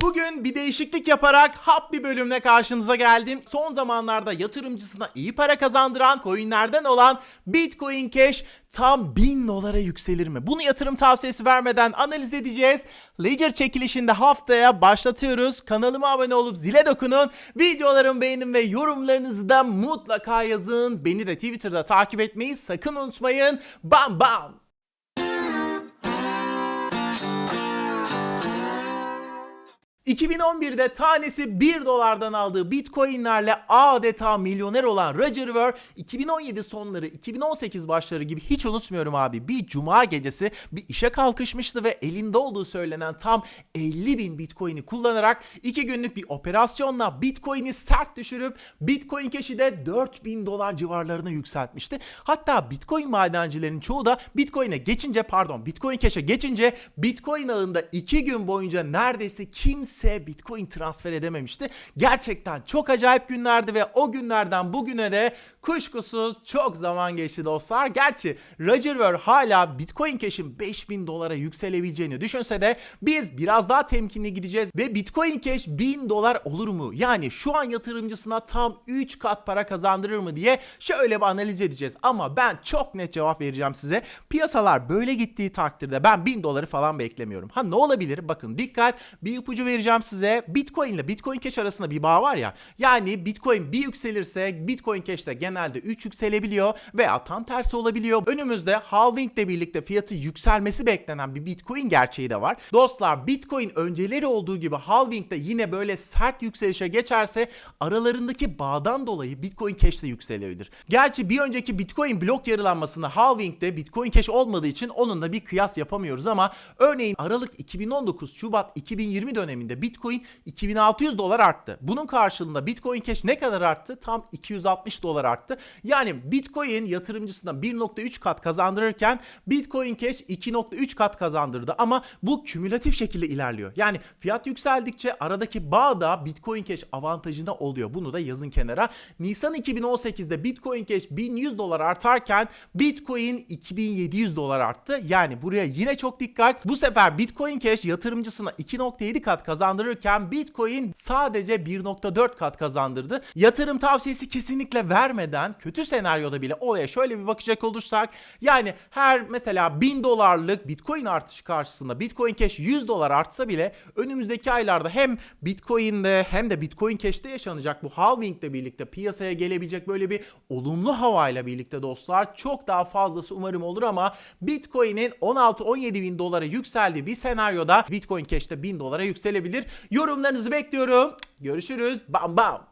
Bugün bir değişiklik yaparak hap bir bölümle karşınıza geldim. Son zamanlarda yatırımcısına iyi para kazandıran coinlerden olan Bitcoin Cash tam 1000 dolara yükselir mi? Bunu yatırım tavsiyesi vermeden analiz edeceğiz. Ledger çekilişinde haftaya başlatıyoruz. Kanalıma abone olup zile dokunun. Videolarımı beğenin ve yorumlarınızı da mutlaka yazın. Beni de Twitter'da takip etmeyi sakın unutmayın. Bam bam! ...2011'de tanesi 1 dolardan aldığı bitcoinlerle adeta milyoner olan Roger Ver... ...2017 sonları 2018 başları gibi hiç unutmuyorum abi... ...bir cuma gecesi bir işe kalkışmıştı ve elinde olduğu söylenen tam 50 bin bitcoin'i kullanarak... ...2 günlük bir operasyonla bitcoin'i sert düşürüp... ...bitcoin cash'i de 4000 dolar civarlarına yükseltmişti. Hatta bitcoin madencilerinin çoğu da bitcoin'e geçince pardon bitcoin cash'e geçince... ...bitcoin ağında 2 gün boyunca neredeyse kimse Bitcoin transfer edememişti. Gerçekten çok acayip günlerdi ve o günlerden bugüne de kuşkusuz çok zaman geçti dostlar. Gerçi Roger Ver hala Bitcoin Cash'in 5000 dolara yükselebileceğini düşünse de biz biraz daha temkinli gideceğiz ve Bitcoin Cash 1000 dolar olur mu? Yani şu an yatırımcısına tam 3 kat para kazandırır mı diye şöyle bir analiz edeceğiz. Ama ben çok net cevap vereceğim size. Piyasalar böyle gittiği takdirde ben 1000 doları falan beklemiyorum. Ha ne olabilir? Bakın dikkat bir ipucu vereceğim size. Bitcoin ile Bitcoin Cash arasında bir bağ var ya. Yani Bitcoin bir yükselirse Bitcoin Cash de genelde 3 yükselebiliyor veya tam tersi olabiliyor. Önümüzde halving ile birlikte fiyatı yükselmesi beklenen bir Bitcoin gerçeği de var. Dostlar Bitcoin önceleri olduğu gibi halving de yine böyle sert yükselişe geçerse aralarındaki bağdan dolayı Bitcoin Cash de yükselebilir. Gerçi bir önceki Bitcoin blok yarılanmasında halving'de Bitcoin Cash olmadığı için onunla bir kıyas yapamıyoruz ama örneğin Aralık 2019 Şubat 2020 döneminde Bitcoin 2600 dolar arttı. Bunun karşılığında Bitcoin Cash ne kadar arttı? Tam 260 dolar arttı. Yani Bitcoin yatırımcısına 1.3 kat kazandırırken Bitcoin Cash 2.3 kat kazandırdı ama bu kümülatif şekilde ilerliyor. Yani fiyat yükseldikçe aradaki bağ da Bitcoin Cash avantajına oluyor. Bunu da yazın kenara. Nisan 2018'de Bitcoin Cash 1100 dolar artarken Bitcoin 2700 dolar arttı. Yani buraya yine çok dikkat. Bu sefer Bitcoin Cash yatırımcısına 2.7 kat kazandırırken Bitcoin sadece 1.4 kat kazandırdı. Yatırım tavsiyesi kesinlikle vermeden kötü senaryoda bile olaya şöyle bir bakacak olursak yani her mesela 1000 dolarlık Bitcoin artışı karşısında Bitcoin Cash 100 dolar artsa bile önümüzdeki aylarda hem Bitcoin'de hem de Bitcoin Cash'te yaşanacak bu halving ile birlikte piyasaya gelebilecek böyle bir olumlu havayla birlikte dostlar çok daha fazlası umarım olur ama Bitcoin'in 16-17 bin dolara yükseldiği bir senaryoda Bitcoin Cash'te 1000 dolara yükselebilir. Yorumlarınızı bekliyorum. Görüşürüz. Bam bam.